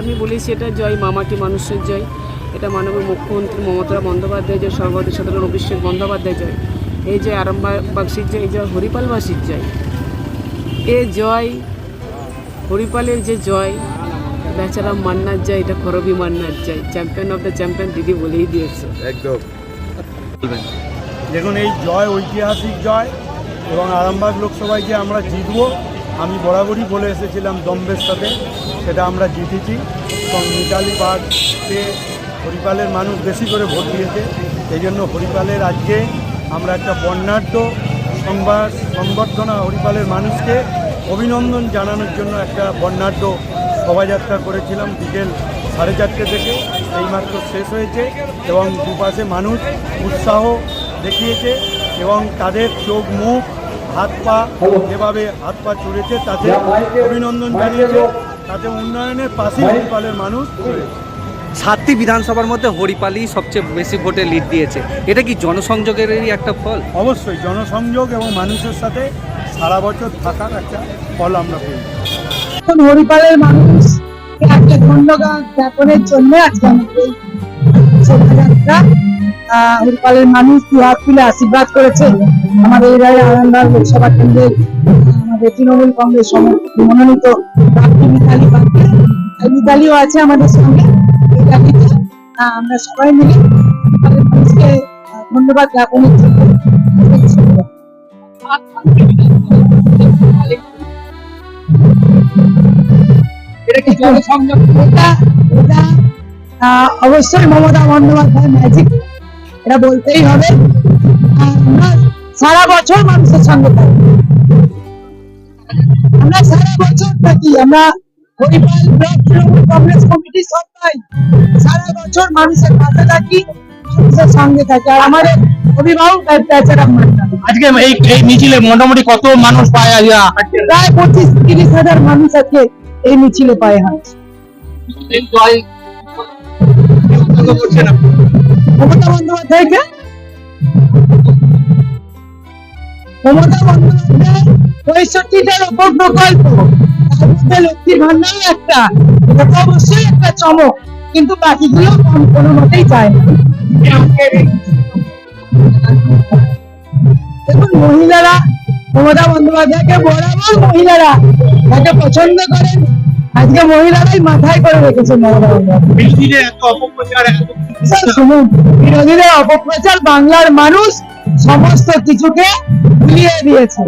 আমি বলেছি এটা জয় মামাটি মানুষের জয়। এটা মাননীয় মুখ্যমন্ত্রী মমতা বন্দ্যোপাধ্যায় জয় সর্বভারতীয় সাধারণ অভিষেক বন্দ্যোপাধ্যায় জয় এই জয় আরামবাগসির জয় এই জয় হরিপালবাসীর জয়। এ জয় হরিপালের যে জয় বেচারা মান্নার জয় এটা করবি মান্নার জয় চ্যাম্পিয়ন অফ দ্য চ্যাম্পিয়ন দিদি বলেই দিয়েছে। একদম। দেখুন এই জয় ঐতিহাসিক জয় এবং আরামবাগ লোকসভায় যে আমরা জিতব আমি বরাবরই বলে এসেছিলাম দম্বের সাথে। সেটা আমরা জিতেছি এবং মিতালি বাগকে হরিপালের মানুষ বেশি করে ভোট দিয়েছে। এই জন্য হরিপালের আজকে আমরা একটা বর্ণাঢ্য সংবাদ সংবর্ধনা হরিপালের মানুষকে অভিনন্দন জানানোর জন্য একটা বর্ণাঢ্য শোভাযাত্রা করেছিলাম বিকেল সাড়ে চারটে থেকে। এইমাত্র শেষ হয়েছে এবং দুপাশে মানুষ উৎসাহ দেখিয়েছে এবং তাদের চোখ, মুখ, হাত পা যেভাবে হাত পা চুড়েছে তাতে অভিনন্দন জানিয়েছে। তাতে উন্নয়নের পাশে হরিপালের মানুষ। সাতটি বিধানসভার মধ্যে হরিপালই সবচেয়ে বেশি ভোটে লিড দিয়েছে। এটা কি জনসংযোগেরই একটা ফল? অবশ্যই জনসংযোগ এবং মানুষের সাথে সারা বছর থাকার একটা ফল আমরা পেয়েছি। এখন হরিপালের মানুষ একটা ধন্যবাদ জ্ঞাপনের জন্য আজকে আমাদের এই শোভাযাত্রা আহ, হরিপালের মানুষ দু হাত তুলে আশীর্বাদ করেছে আমাদের এবারে আনন্দার লোকসভা কেন্দ্রের আমাদের তৃণমূল কংগ্রেস মনোনীত মিতালি মিতালিও আছে আমাদের সঙ্গে। আমরা সবাই মিলে হরিপালের মানুষকে ধন্যবাদ জ্ঞাপনের জন্য অবশ্যই মমতা বন্দ্যোপাধ্যায় ম্যাজিক এটা বলতেই হবে। সারা বছর মানুষের সঙ্গে থাকি। আমরা সারা বছর থাকি আমরা হরিপাল ব্লক তৃণমূল কংগ্রেস কমিটি সবাই সারা বছর মানুষের পাশে থাকি মানুষের সঙ্গে থাকি। আর আমাদের অভিভাবক আর বেচারা আজকে এই এই মিছিলে মোটামুটি কত মানুষ পায় প্রায় পঁচিশ তিরিশ হাজার মানুষ আজকে এই মিছিলে পায়ে হাঁটছে মমতা বন্দ্যোপাধ্যায়কে? মমতা বন্দ্যোপাধ্যায় পঁয়ষট্টিটার ওপর প্রকল্প। লক্ষ্মীর ভান্ডার একটা। এটা তো অবশ্যই একটা চমক, কিন্তু বাকিগুলো কোনো মতেই দেখুন, মহিলারা, মমতা বন্দ্যোপাধ্যায়কে বরাবর মহিলারা তাকে পছন্দ করেন। আজকে মহিলারাই মাথায় করে রেখেছে মমতা বন্দ্যোপাধ্যায়। শুনুন, বিরোধীদের অপপ্রচার বাংলার মানুষ সমস্ত কিছুকে ভুলিয়ে দিয়েছে।